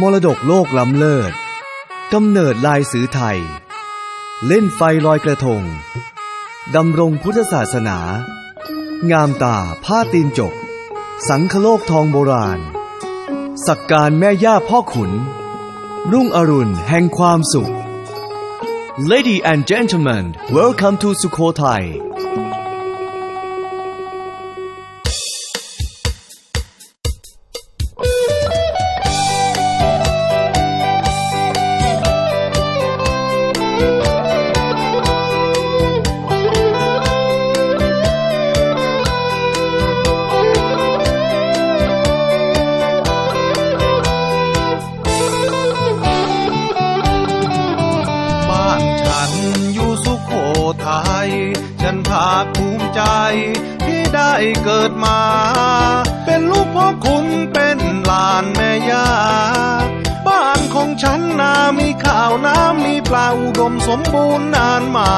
มรดกโลกล้ำเลิศ กำเนิดลายสือไทย เล่นไฟลอยกระทง ดำรงพุทธศาสนา งามตาผ้าตีนจก สังคโลกทองโบราณ สักการแม่ย่าพ่อขุน รุ่งอรุณแห่งความสุข Lady and gentlemen, welcome to Sukhothai. อยู่สุขโขทัยฉันภาคภูมิใจที่ได้เกิดมา เป็นลูกพ่อคุณเป็นหลานแม่ย่าบ้านของฉันนามีข้าวน้ำมีปลาอุดมสมบูรณ์นานมา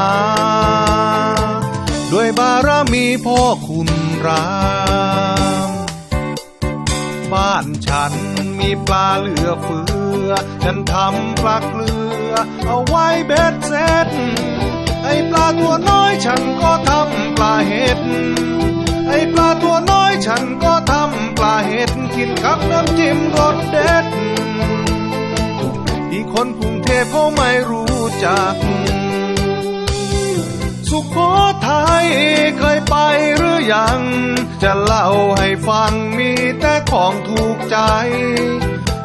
ด้วยบารมีพ่อคุณรามานฉันมีปลาเหลือเฟือ ฉันทำปลาเกลือ เอาไว้เบ็ดเสร็จ ไอปลาตัวน้อยฉันก็ทำปลาเห็ด ไอปลาตัวน้อยฉันก็ทำปลาเห็ดกินกับน้ำจิ้มรสเด็ด ที่คนกรุงเทพเขาไม่รู้จัก สุโขทัยเคยไปหรือยัง จะเล่าให้ฟัง ใจ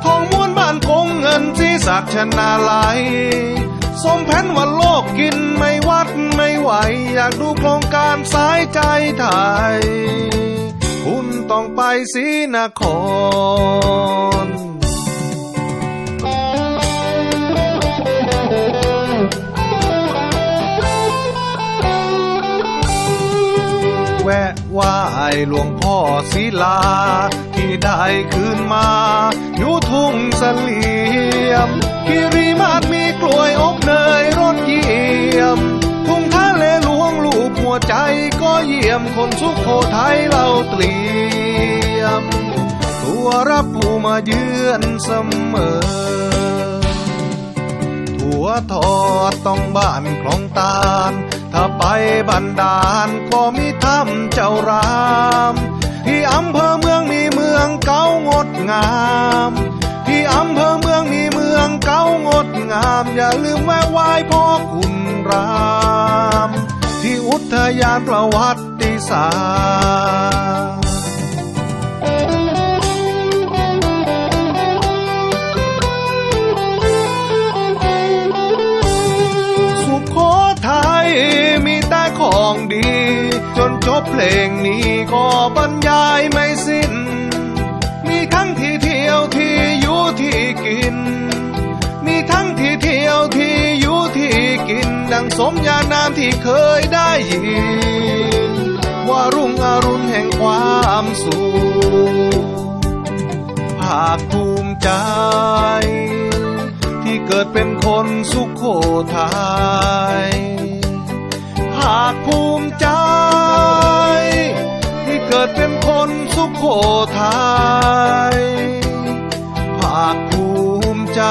ทองม้วนบ้านคงเงินที่สักชนาลัยสมแผ่นว่าโลกกินไม่วัดไม่ไหว อยากดูโครงการสายใจไทย คุณต้องไปสีนคร ไหว้หลวงพ่อศิลา ที่ได้คืนมา อยู่ทุ่งเสลียมคิริมาศมีกล้วยอบเนยรสเยี่ยม ทุ่งทะเลหลวงลูกหัวใจก็เยี่ยมคนสุขโขทัยเราเตรียม ตัวรับผู้มาเยือนเสมอหัวทอดต้องบ้านคลองตาล ถ้าไปบันดาลก็มีถ้ำเจ้าราม ที่อำเภอเมืองมีเมืองเก่างดงาม ที่อำเภอเมืองมีเมืองเก่างดงาม อย่าลืมแวะไหว้พ่อคุณราม ที่อุทยานประวัติศาสตร์ องดี จนจบเพลงนี้ก็บรรยายไม่สิ้น มีทั้งที่เที่ยวที่อยู่ที่กิน มีทั้งที่เที่ยวที่อยู่ที่กิน ดังสมญานามที่เคยได้ยิน ว่ารุ่งอรุณแห่งความสุขภาคภูมิใจ ที่เกิดเป็นคนสุขโขทัยภา คภูมิใจ ที่เกิดเป็นคนสุขโขทัยภาคภูมิใจ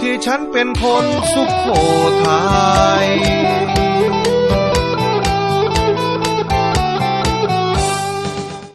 ที่ฉันเป็นคนสุขโขทัย